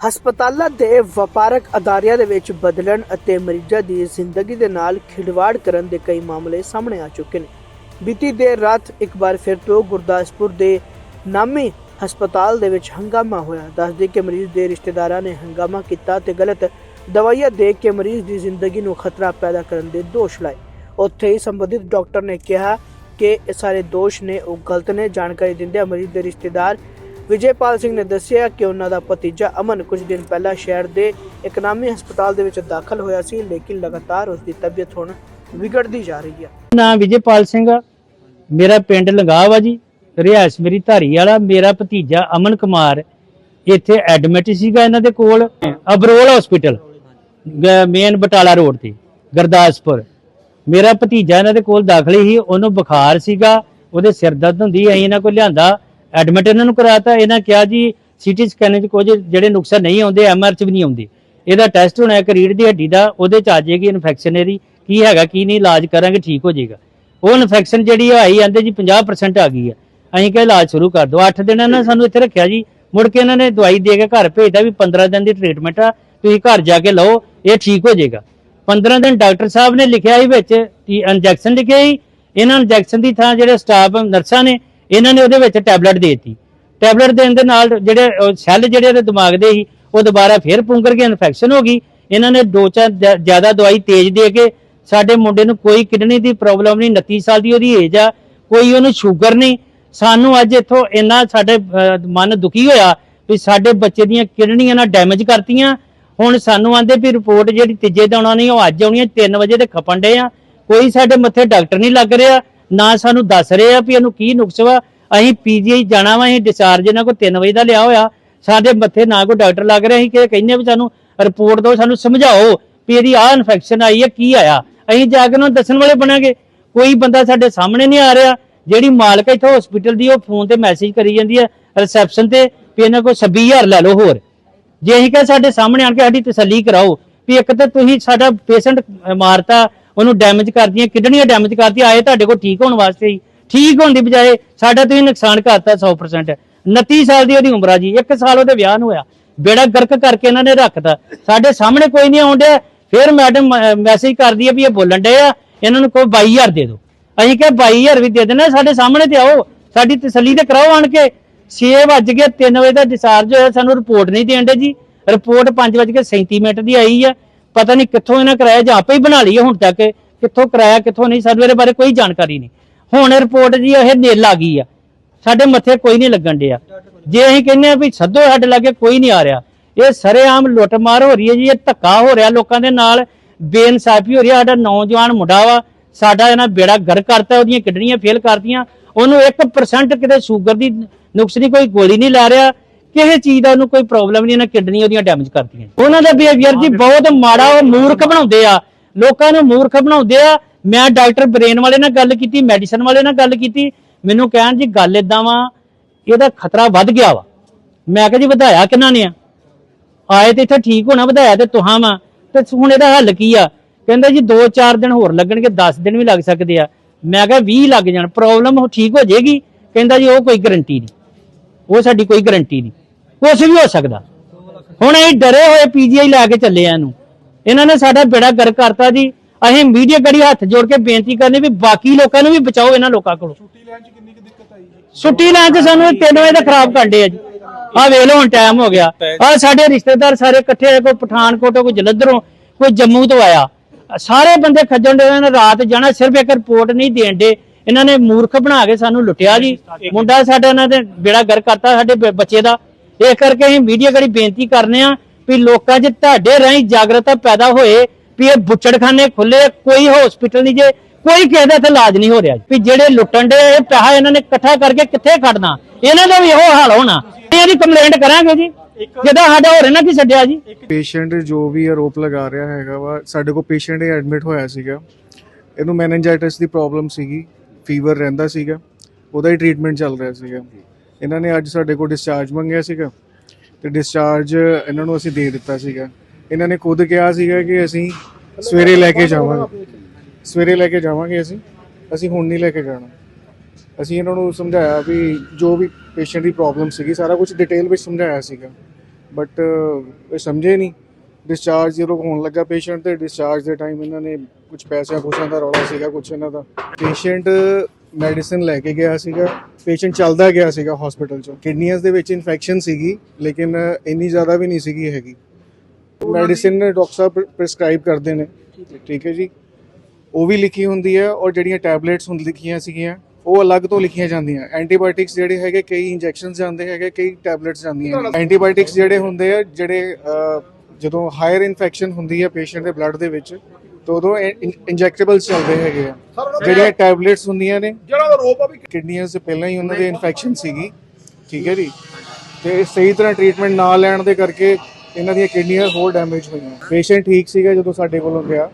ਹਸਪਤਾਲਾਂ ਦੇ ਵਪਾਰਕ ਅਦਾਰਿਆਂ ਦੇ ਵਿੱਚ ਬਦਲਣ ਅਤੇ ਮਰੀਜ਼ਾਂ ਦੀ ਜ਼ਿੰਦਗੀ ਦੇ ਨਾਲ ਖਿਲਵਾੜ ਕਰਨ ਦੇ ਕਈ ਮਾਮਲੇ ਸਾਹਮਣੇ ਆ ਚੁੱਕੇ ਨੇ। ਬੀਤੀ ਦੇਰ ਰਾਤ ਇੱਕ ਵਾਰ ਫਿਰ ਤੋਂ ਗੁਰਦਾਸਪੁਰ ਦੇ ਨਾਮੀ ਹਸਪਤਾਲ ਦੇ ਵਿੱਚ ਹੰਗਾਮਾ ਹੋਇਆ। ਦੱਸਦੇ ਕਿ ਮਰੀਜ਼ ਦੇ ਰਿਸ਼ਤੇਦਾਰਾਂ ਨੇ ਹੰਗਾਮਾ ਕੀਤਾ ਤੇ ਗਲਤ ਦਵਾਈਆਂ ਦੇ ਕੇ ਮਰੀਜ਼ ਦੀ ਜ਼ਿੰਦਗੀ ਨੂੰ ਖਤਰਾ ਪੈਦਾ ਕਰਨ ਦੇ ਦੋਸ਼ ਲਾਏ। ਉੱਥੇ ਹੀ ਸੰਬੰਧਿਤ ਡਾਕਟਰ ਨੇ ਕਿਹਾ ਕਿ ਇਹ ਸਾਰੇ ਦੋਸ਼ ਨੇ, ਉਹ ਗਲਤ ਨੇ। ਜਾਣਕਾਰੀ ਦਿੰਦਿਆਂ ਮਰੀਜ਼ ਦੇ ਰਿਸ਼ਤੇਦਾਰ ਵਿਜੇਪਾਲ ਸਿੰਘ ਨੇ ਦੱਸਿਆ ਕਿ ਉਹਨਾਂ ਦਾ ਭਤੀਜਾ ਅਮਨ ਕੁਝ ਦਿਨ ਪਹਿਲਾਂ ਸ਼ਹਿਰ ਦੇ ਇੱਕ ਹਸਪਤਾਲ ਦੇ ਵਿੱਚ ਦਾਖਲ ਹੋਇਆ ਸੀ, ਲੇਕਿਨ ਲਗਾਤਾਰ ਉਸ ਦੀ ਤਬੀਅਤ ਹੁਣ ਵਿਗੜਦੀ ਜਾ ਰਹੀ ਹੈ। ਨਾਮ ਵਿਜੇਪਾਲ ਸਿੰਘ ਆ ਮੇਰਾ ਪਿੰਡ ਲੰਗਾਵਾ ਜੀ, ਰਿਹਾਇਸ਼ ਮੇਰੀ ਧਾਰੀ ਵਾਲਾ, ਮੇਰਾ ਭਤੀਜਾ ਅਮਨ ਕੁਮਾਰ, ਇੱਥੇ ਐਡਮਿਟ ਸੀਗਾ ਇਹਨਾਂ ਦੇ ਕੋਲ, Abrol hospital main Batala road ਤੇ, ਗੁਰਦਾਸਪੁਰ। ਮੇਰਾ ਭਤੀਜਾ ਇਹਨਾਂ ਦੇ ਕੋਲ ਦਾਖਲ ਸੀ ਉਹਨੂੰ ਬੁਖਾਰ ਸੀਗਾ, ਉਹਦੇ ਸਿਰ ਦਰਦ ਹੁੰਦੀ, ਅਸੀਂ ਇਹਨਾਂ ਕੋਲ ਲਿਆਂਦਾ ਐਡਮਿਟ ਇਹਨਾਂ ਨੂੰ ਕਰਾਤਾ, ਇਹਨਾਂ ਕਿਹਾ ਜੀ ਸੀਟੀ ਸਕੈਨ 'ਚ ਕੁਝ ਜਿਹੜੇ ਨੁਕਸਾ ਨਹੀਂ ਆਉਂਦੇ ਐਮਆਰ 'ਚ ਵੀ ਨਹੀਂ ਆਉਂਦੇ। ਇਹਦਾ ਟੈਸਟ ਹੋਣਾ ਇੱਕ ਰੀੜ ਦੀ ਹੱਡੀ ਦਾ, ਉਹਦੇ 'ਚ ਆ ਜਾਏਗੀ ਇਨਫੈਕਸ਼ਨ ਇਹਦੀ ਕੀ ਹੈਗਾ, ਕੀ ਨਹੀਂ, ਇਲਾਜ ਕਰਾਂਗੇ, ਠੀਕ ਹੋ ਜਾਏਗਾ। ਉਹ ਇਨਫੈਕਸ਼ਨ ਜਿਹੜੀ ਆਈ ਜਾਂਦੇ ਜੀ 50% ਆ ਗਈ ਆ। ਅਸੀਂ ਕਿਹਾ ਇਲਾਜ ਸ਼ੁਰੂ ਕਰ ਦਿਓ। 8 ਦਿਨ ਇਹਨਾਂ ਸਾਨੂੰ ਇੱਥੇ ਰੱਖਿਆ ਜੀ। ਮੁੜ ਕੇ ਇਹਨਾਂ ਨੇ ਦਵਾਈ ਦੇ ਕੇ ਘਰ ਭੇਜਦਾ ਵੀ 15 ਦਿਨ ਦੀ ਟ੍ਰੀਟਮੈਂਟ ਆ, ਤੁਸੀਂ ਘਰ ਜਾ ਕੇ ਲਓ, ਇਹ ਠੀਕ ਹੋ ਜਾਏਗਾ। 15 ਦਿਨ ਡਾਕਟਰ ਸਾਹਿਬ ਨੇ ਲਿਖਿਆ ਸੀ ਵਿੱਚ ਇੰਜੈਕਸ਼ਨ ਲਿਖਿਆ ਸੀ। ਇਹਨਾਂ ਇੰਜੈਕਸ਼ਨ ਦੀ ਥਾਂ ਜਿਹੜੇ ਸਟਾਫ ਨਰਸਾਂ ਨੇ ਇਹਨਾਂ ਨੇ ਉਹਦੇ ਵਿੱਚ ਟੈਬਲੇਟ ਦੇ ਦਿੱਤੀ। ਟੈਬਲੇਟ ਦੇਣ ਦੇ ਨਾਲ ਜਿਹੜੇ ਸੈੱਲ ਜਿਹੜੇ ਉਹਦੇ ਦਿਮਾਗ ਦੇ ਸੀ, ਉਹ ਦੁਬਾਰਾ ਫੇਰ ਪੁੰਗਰ ਕੇ ਇਨਫੈਕਸ਼ਨ ਹੋ ਗਈ। ਇਹਨਾਂ ਨੇ ਦੋ ਚਾਰ ਜ- ਜ਼ਿਆਦਾ ਦਵਾਈ ਤੇਜ਼ ਦੇ ਕੇ ਸਾਡੇ ਮੁੰਡੇ ਨੂੰ ਕੋਈ ਕਿਡਨੀ ਦੀ ਪ੍ਰੋਬਲਮ ਨਹੀਂ 29 ਸਾਲ ਦੀ ਉਹਦੀ ਏਜ ਆ, ਕੋਈ ਉਹਨੂੰ ਸ਼ੂਗਰ ਨਹੀਂ। ਸਾਨੂੰ ਅੱਜ ਇੱਥੋਂ ਇੰਨਾ ਸਾਡੇ ਮਨ ਦੁਖੀ ਹੋਇਆ ਵੀ ਸਾਡੇ ਬੱਚੇ ਦੀਆਂ ਕਿਡਨੀਆਂ ਨਾਲ ਡੈਮੇਜ ਕਰਤੀਆਂ। ਹੁਣ ਸਾਨੂੰ ਆਂਦੇ ਵੀ ਰਿਪੋਰਟ ਜਿਹੜੀ ਤੀਜੇ ਦਿਨ ਆਉਣੀ ਉਹ ਅੱਜ ਆਉਣੀ ਹੈ 3 ਵਜੇ ਤੇ ਖਪਣ ਡੇ ਆ। ਕੋਈ ਸਾਡੇ ਮੱਥੇ ਡਾਕਟਰ ਨਹੀਂ ਲੱਗ ਰਿਹਾ। ਨਾ ਸਾਨੂੰ ਦੱਸ ਰਹੇ ਆ ਵੀ ਇਹਨੂੰ ਕੀ ਨੁਕਸ ਵਾ। ਅਸੀਂ ਪੀਜੀਆਈ ਜਾਣਾ ਵਾ, ਅਸੀਂ ਡਿਸਚਾਰਜ ਇਹਨਾਂ ਕੋ 3 ਵਜੇ ਦਾ ਲਿਆ ਹੋਇਆ। ਸਾਡੇ ਮੱਥੇ ਨਾ ਕੋਈ ਡਾਕਟਰ ਲੱਗ ਰਿਹਾ, ਅਸੀਂ ਕਿ ਕਹਿੰਦੇ ਵੀ ਸਾਨੂੰ ਰਿਪੋਰਟ ਦਿਓ, ਸਾਨੂੰ ਸਮਝਾਓ ਵੀ ਇਹਦੀ ਆਹ ਇਨਫੈਕਸ਼ਨ ਆਈ ਹੈ ਕੀ ਆਇਆ। ਅਸੀਂ ਜਾ ਕੇ ਉਹਨਾਂ ਨੂੰ ਦੱਸਣ ਵਾਲੇ ਬਣਾਂਗੇ। ਕੋਈ ਬੰਦਾ ਸਾਡੇ ਸਾਹਮਣੇ ਨਹੀਂ ਆ ਰਿਹਾ। ਜਿਹੜੀ ਮਾਲਕ ਹੈ ਇੱਥੇ ਹਸਪੀਟਲ ਦੀ, ਉਹ ਫੋਨ ਤੇ ਮੈਸੇਜ ਕਰੀ ਜਾਂਦੀ ਹੈ ਰਿਸੈਪਸ਼ਨ ਤੇ ਵੀ ਇਹਨਾਂ ਕੋਲ 26000 ਲੈ ਲਓ ਹੋਰ। ਜੇ ਅਸੀਂ ਕਹਾਂ ਸਾਡੇ ਸਾਹਮਣੇ ਆਣ ਕੇ ਸਾਡੀ ਤਸੱਲੀ ਕਰਾਓ ਵੀ ਇੱਕ ਤਾਂ ਤੁਸੀਂ ਸਾਡਾ ਪੇਸ਼ੈਂਟ ਮਾਰਤਾ ਉਹਨੂੰ ਡੈਮੇਜ ਕਰਦੀਆਂ, ਕਿਡਨੀਆਂ ਡੈਮੇਜ ਕਰਦੀਆਂ, ਆਏ ਤੁਹਾਡੇ ਕੋਲ ਠੀਕ ਹੋਣ ਵਾਸਤੇ ਹੀ। ਠੀਕ ਹੋਣ ਦੀ ਬਜਾਏ ਸਾਡਾ ਤੁਸੀਂ ਨੁਕਸਾਨ ਕਰਤਾ 100% 29 ਸਾਲ ਦੀ ਉਹਦੀ ਉਮਰ ਆ ਜੀ, ਇੱਕ ਸਾਲ ਉਹਦੇ ਵਿਆਹ ਨੂੰ ਹੋਇਆ। ਬੇੜਾ ਗਰਕ ਕਰਕੇ ਇਹਨਾਂ ਨੇ ਰੱਖਤਾ। ਸਾਡੇ ਸਾਹਮਣੇ ਕੋਈ ਨਹੀਂ ਆਉਂਦਿਆ ਫਿਰ ਮੈਡਮ ਮੈਸੇਜ ਕਰਦੀ ਹੈ ਵੀ ਇਹ ਬੋਲਣ ਡੇ ਆ, ਇਹਨਾਂ ਨੂੰ ਕੋਈ 22000 ਦੇ ਦਿਓ। ਅਸੀਂ ਕਿਹਾ 22000 ਵੀ ਦੇ ਦੇਣਾ, ਸਾਡੇ ਸਾਹਮਣੇ ਤੇ ਆਓ। ਸਾਡੀ ਤਸੱਲੀ ਤੇ ਕਰਾਓ ਆਣ ਕੇ। 6 ਵੱਜ ਕੇ 3 ਵਜੇ ਦਾ ਡਿਸਚਾਰਜ ਹੋਇਆ, ਸਾਨੂੰ ਰਿਪੋਰਟ ਨਹੀਂ ਦੇਣ ਦੇ ਜੀ। ਰਿਪੋਰਟ 5 ਵੱਜ ਕੇ 37 ਮਿੰਟ ਦੀ ਆਈ ਆ। ਪਤਾ ਨਹੀਂ ਕਿੱਥੋਂ ਇਹਨਾਂ ਕਰਾਇਆ ਜਾਂ ਆਪੇ ਹੀ ਬਣਾ ਲਈ ਆ ਹੁਣ ਤੱਕ, ਕਿੱਥੋਂ ਕਰਾਇਆ, ਕਿੱਥੋਂ ਨਹੀਂ ਸਾਨੂੰ ਇਹਦੇ ਬਾਰੇ ਕੋਈ ਜਾਣਕਾਰੀ ਨਹੀਂ। ਹੁਣ ਰਿਪੋਰਟ ਜੀ ਇਹ ਨਿਲ ਆ ਗਈ ਆ। ਸਾਡੇ ਮੱਥੇ ਕੋਈ ਨਹੀਂ ਲੱਗਣ ਡਿਆ। ਜੇ ਅਸੀਂ ਕਹਿੰਦੇ ਆ ਵੀ ਸੱਦੋ ਸਾਡੇ ਲਾਗੇ ਕੋਈ ਨਹੀਂ ਆ ਰਿਹਾ, ਇਹ ਸਰੇਆਮ ਲੁੱਟਮਾਰ ਹੋ ਰਹੀ ਹੈ ਜੀ, ਇਹ ਧੱਕਾ ਹੋ ਰਿਹਾ ਲੋਕਾਂ ਦੇ ਨਾਲ, ਬੇਇਨਸਾਫੀ ਹੋ ਰਹੀ ਹੈ। ਸਾਡਾ ਨੌਜਵਾਨ ਮੁੰਡਾ ਵਾ, ਸਾਡਾ ਇਹਨਾਂ ਬੇੜਾ ਗਰ ਕਰਤਾ, ਉਹਦੀਆਂ ਕਿਡਨੀਆਂ ਫੇਲ ਕਰਤੀਆਂ, ਉਹਨੂੰ 1% ਕਿਤੇ ਸ਼ੂਗਰ ਦੀ ਨੁਕਸ ਨਹੀਂ, ਕੋਈ ਗੋਲੀ ਨਹੀਂ ਲੈ ਰਿਹਾ। ਕਿਸੇ ਚੀਜ਼ ਦਾ ਉਹਨੂੰ ਕੋਈ ਪ੍ਰੋਬਲਮ ਨਹੀਂ ਇਹਨਾਂ ਕਿਡਨੀ ਉਹਦੀਆਂ ਡੈਮੇਜ ਕਰਦੀਆਂ ਉਹਨਾਂ ਦਾ ਬਿਹੇਵੀਅਰ ਜੀ ਬਹੁਤ ਮਾੜਾ ਉਹ ਮੂਰਖ ਬਣਾਉਂਦੇ ਆ। ਲੋਕਾਂ ਨੂੰ ਮੂਰਖ ਬਣਾਉਂਦੇ ਆ। ਮੈਂ ਡਾਕਟਰ ਬ੍ਰੇਨ ਵਾਲੇ ਨਾਲ ਗੱਲ ਕੀਤੀ, ਮੈਡੀਸਨ ਵਾਲੇ ਨਾਲ ਗੱਲ ਕੀਤੀ। ਮੈਨੂੰ ਕਹਿਣ ਜੀ, ਗੱਲ ਇਦਾਂ ਵਾ, ਇਹਦਾ ਖਤਰਾ ਵੱਧ ਗਿਆ ਵਾ। ਮੈਂ ਕਿਹਾ ਜੀ, ਵਧਾਇਆ ਕਿਹਨਾਂ ਨੇ ਆ? ਆਏ ਤੇ ਇੱਥੇ ਠੀਕ ਹੋਣਾ, ਵਧਾਇਆ ਤੇ ਤੁਹਾਂ ਵਾ। ਤੇ ਹੁਣ ਇਹਦਾ ਹੱਲ ਕੀ ਆ? ਕਹਿੰਦਾ ਜੀ 2-4 ਦਿਨ ਹੋਰ ਲੱਗਣਗੇ 10 ਦਿਨ ਵੀ ਲੱਗ ਸਕਦੇ ਆ। ਮੈਂ ਕਿਹਾ 20 ਲੱਗ ਜਾਣ ਪ੍ਰੋਬਲਮ ਉਹ ਠੀਕ ਹੋ ਜਾਏਗੀ? ਕਹਿੰਦਾ ਜੀ, ਉਹ ਕੋਈ ਗਰੰਟੀ ਨਹੀਂ। ਉਹ ਸਾਡੀ ਕੋਈ ਗਰੰਟੀ ਨਹੀਂ। ਕੁਝ ਵੀ ਹੋ ਸਕਦਾ। ਹੁਣ ਇਹ ਡਰੇ ਹੋਏ ਪੀਜੀਆਈ ਲੈ ਕੇ ਚੱਲੇ ਆ ਇਹਨੂੰ। ਇਹਨਾਂ ਨੇ ਸਾਡਾ ਬੇੜਾ ਗਰ ਕਰਤਾ ਜੀ। ਅਸੀਂ ਮੀਡੀਆ ਕੜੀ ਹੱਥ ਜੋੜ ਕੇ ਬੇਨਤੀ ਕਰਨੀ ਵੀ ਬਾਕੀ ਲੋਕਾਂ ਨੂੰ ਵੀ ਬਚਾਓ ਇਹਨਾਂ ਲੋਕਾਂ ਕੋਲੋਂ। ਛੁੱਟੀ ਲੈਣ ਚ ਸਾਨੂੰ 3 ਵਜੇ ਦਾ ਖਰਾਬ ਕਰਦੇ ਆ ਜੀ। ਆ ਵੇਖ ਲਓ ਹੁਣ ਟਾਈਮ ਹੋ ਗਿਆ। ਆ ਸਾਡੇ ਰਿਸ਼ਤੇਦਾਰ ਸਾਰੇ ਇਕੱਠੇ ਹੋਏ ਕੋਈ ਪਠਾਨਕੋਟੋਂ ਕੋਈ ਜਲੰਧਰੋਂ ਕੋਈ ਜੰਮੂ ਤੋਂ ਆਇਆ। ਸਾਰੇ ਬੰਦੇ ਖੱਜਣ ਦੇ ਨੇ ਰਾਤ ਜਾਣਾ ਸਿਰਫ ਇੱਕ ਰਿਪੋਰਟ ਨਹੀਂ ਦੇਣ ਦੇ। ਇਹਨਾਂ ਨੇ ਮੂਰਖ ਬਣਾ ਕੇ ਸਾਨੂੰ ਲੁੱਟਿਆ ਜੀ। ਮੁੰਡਾ ਸਾਡਾ ਇਹਨਾਂ ਦੇ ਬੇੜਾ ਗਰ ਕਰਤਾ ਸਾਡੇ ਬੱਚੇ ਦਾ। ਇਸ ਕਰਕੇ ਅਸੀਂ ਮੀਡੀਆ ਕਰੀ ਬੇਨਤੀ ਕਰਨੇ ਆ ਵੀ ਲੋਕਾਂ 'ਚ ਤੁਹਾਡੇ ਰਾਹੀਂ ਜਾਗਰਤਾ ਪੈਦਾ ਹੋਏ ਵੀ ਇਹ ਬੁੱਚੜਖਾਨੇ ਖੁੱਲੇ ਕੋਈ ਹਸਪੀਟਲ ਨਹੀਂ ਜੇ ਕੋਈ ਕਿਸੇ ਦਾ ਇੱਥੇ ਇਲਾਜ ਨਹੀਂ ਹੋ ਰਿਹਾ। ਵੀ ਜਿਹੜੇ ਲੁੱਟਣ ਦੇ ਇਹ ਪੈਸਾ ਇਹਨਾਂ ਨੇ ਇਕੱਠਾ ਕਰਕੇ ਕਿੱਥੇ ਖੜਨਾ ਇਹਨਾਂ ਦਾ ਵੀ ਇਹੋ ਹਾਲ ਹੋਣਾ। ਇਹਦੀ ਕੰਪਲੇਂਟ ਕਰਾਂਗੇ ਜੀ। ਜਿਹਦਾ ਸਾਡਾ ਹੋਰ ਇਹਨਾਂ ਕੀ ਛੱਡਿਆ ਜੀ? ਪੇਸ਼ੈਂਟ ਜੋ ਵੀ ਆਰੋਪ ਲਗਾ ਰਿਹਾ ਹੈਗਾ ਵਾ ਸਾਡੇ ਕੋਲ ਪੇਸ਼ੈਂਟ ਇਹ ਐਡਮਿਟ ਹੋਇਆ ਸੀਗਾ। ਇਹਨੂੰ ਮੈਨੇਜਾਈਟਿਸ ਦੀ ਪ੍ਰੋਬਲਮ ਸੀਗੀ ਫੀਵਰ ਰਹਿੰਦਾ ਸੀਗਾ ਉਹਦਾ ਹੀ ਟ੍ਰੀਟਮੈਂਟ ਚੱਲ ਰਿਹਾ ਸੀਗਾ। ਇਹਨਾਂ ਨੇ ਅੱਜ ਸਾਡੇ ਕੋਲ ਡਿਸਚਾਰਜ ਮੰਗਿਆ ਸੀਗਾ ਤੇ ਡਿਸਚਾਰਜ ਇਹਨਾਂ ਨੂੰ ਅਸੀਂ ਦੇ ਦਿੱਤਾ ਸੀਗਾ। ਇਹਨਾਂ ਨੇ ਖੁਦ ਕਿਹਾ ਸੀਗਾ ਕਿ ਅਸੀਂ ਸਵੇਰੇ ਲੈ ਕੇ ਜਾਵਾਂਗੇ। ਸਵੇਰੇ ਲੈ ਕੇ ਜਾਵਾਂਗੇ ਅਸੀਂ। ਅਸੀਂ ਹੁਣ ਨਹੀਂ ਲੈ ਕੇ ਜਾਣਾ। ਅਸੀਂ ਇਹਨਾਂ ਨੂੰ ਸਮਝਾਇਆ ਵੀ ਜੋ ਵੀ ਪੇਸ਼ੈਂਟ ਦੀ ਪ੍ਰੋਬਲਮ ਸੀਗੀ, ਸਾਰਾ ਕੁਝ ਡਿਟੇਲ ਵਿੱਚ ਸਮਝਾਇਆ ਸੀਗਾ। ਬਟ ਇਹ ਸਮਝੇ ਨਹੀਂ। ਡਿਸਚਾਰਜ ਜਦੋਂ ਹੋਣ ਲੱਗਾ ਪੇਸ਼ੈਂਟ ਤੇ ਡਿਸਚਾਰਜ ਦੇ ਟਾਈਮ ਇਹਨਾਂ ਨੇ ਕੁਝ ਪੈਸਿਆਂ ਪੂਸਿਆਂ ਦਾ ਰੌਲਾ ਸੀਗਾ ਕੁਝ ਇਹਨਾਂ ਦਾ। ਪੇਸ਼ੈਂਟ ਮੈਡੀਸਿਨ ਲੈ ਕੇ ਗਿਆ ਸੀਗਾ ਪੇਸ਼ੈਂਟ ਚੱਲਦਾ ਗਿਆ ਸੀਗਾ ਹਸਪੀਟਲ ਚੋਂ। ਕਿਡਨੀਆਂ ਦੇ ਵਿੱਚ ਇਨਫੈਕਸ਼ਨ ਸੀਗੀ ਲੇਕਿਨ ਇੰਨੀ ਜ਼ਿਆਦਾ ਵੀ ਨਹੀਂ ਸੀਗੀ ਹੈਗੀ। ਮੈਡੀਸਿਨ ਡਾਕਟਰ ਸਾਹਿਬ ਪ੍ਰੈਸਕ੍ਰਾਈਬ ਕਰਦੇ ਨੇ। ਠੀਕ ਹੈ। ਜੀ। ਉਹ ਵੀ ਲਿਖੀ ਹੁੰਦੀ ਹੈ ਔਰ ਜਿਹੜੀਆਂ ਟੈਬਲੇਟਸ ਹੁੰਦ ਲਿਖੀਆਂ ਸੀਗੀਆਂ ਉਹ ਅਲੱਗ ਤੋਂ ਲਿਖੀਆਂ ਜਾਂਦੀਆਂ। ਐਂਟੀਬਾਇਓਟਿਕਸ ਜਿਹੜੇ ਹੈਗੇ ਕਈ ਇੰਜੈਕਸ਼ਨਸ ਜਾਂਦੇ ਹੈਗੇ ਕਈ ਟੈਬਲੇਟਸ ਜਾਂਦੀਆਂ ਐਂਟੀਬਾਇਓਟਿਕਸ ਜਿਹੜੇ ਹੁੰਦੇ ਆ ਜਿਹੜੇ ਜਦੋਂ ਹਾਇਰ ਇਨਫੈਕਸ਼ਨ ਹੁੰਦੀ ਹੈ ਪੇਸ਼ੈਂਟ ਦੇ ਬਲੱਡ ਦੇ ਵਿੱਚ ਤਾਂ ਉਦੋਂ ਇੰਜੈਕਟੇਬਲਸ ਚੱਲਦੇ ਹੈਗੇ ਆ। ਜਿਹੜੀਆਂ ਟੈਬਲੇਟਸ ਹੁੰਦੀਆਂ ਨੇ ਜਿਹੜਾ ਦਾ ਰੋਪ ਆ ਵੀ ਕਿਡਨੀਆਂ ਸੇ ਪਹਿਲਾਂ ਹੀ ਉਹਨਾਂ ਦੇ ਇਨਫੈਕਸ਼ਨ ਸੀਗੀ। ਠੀਕ ਹੈ ਜੀ? ਤੇ ਸਹੀ ਤਰ੍ਹਾਂ ਟ੍ਰੀਟਮੈਂਟ ਨਾ ਲੈਣ ਦੇ ਕਰਕੇ ਇਹਨਾਂ ਦੀਆਂ ਕਿਡਨੀਆਂ ਹੋਰ ਡੈਮੇਜ ਹੋਈਆਂ। ਪੇਸ਼ੈਂਟ ਠੀਕ ਸੀਗਾ ਜਦੋਂ ਸਾਡੇ ਕੋਲੋਂ ਗਿਆ।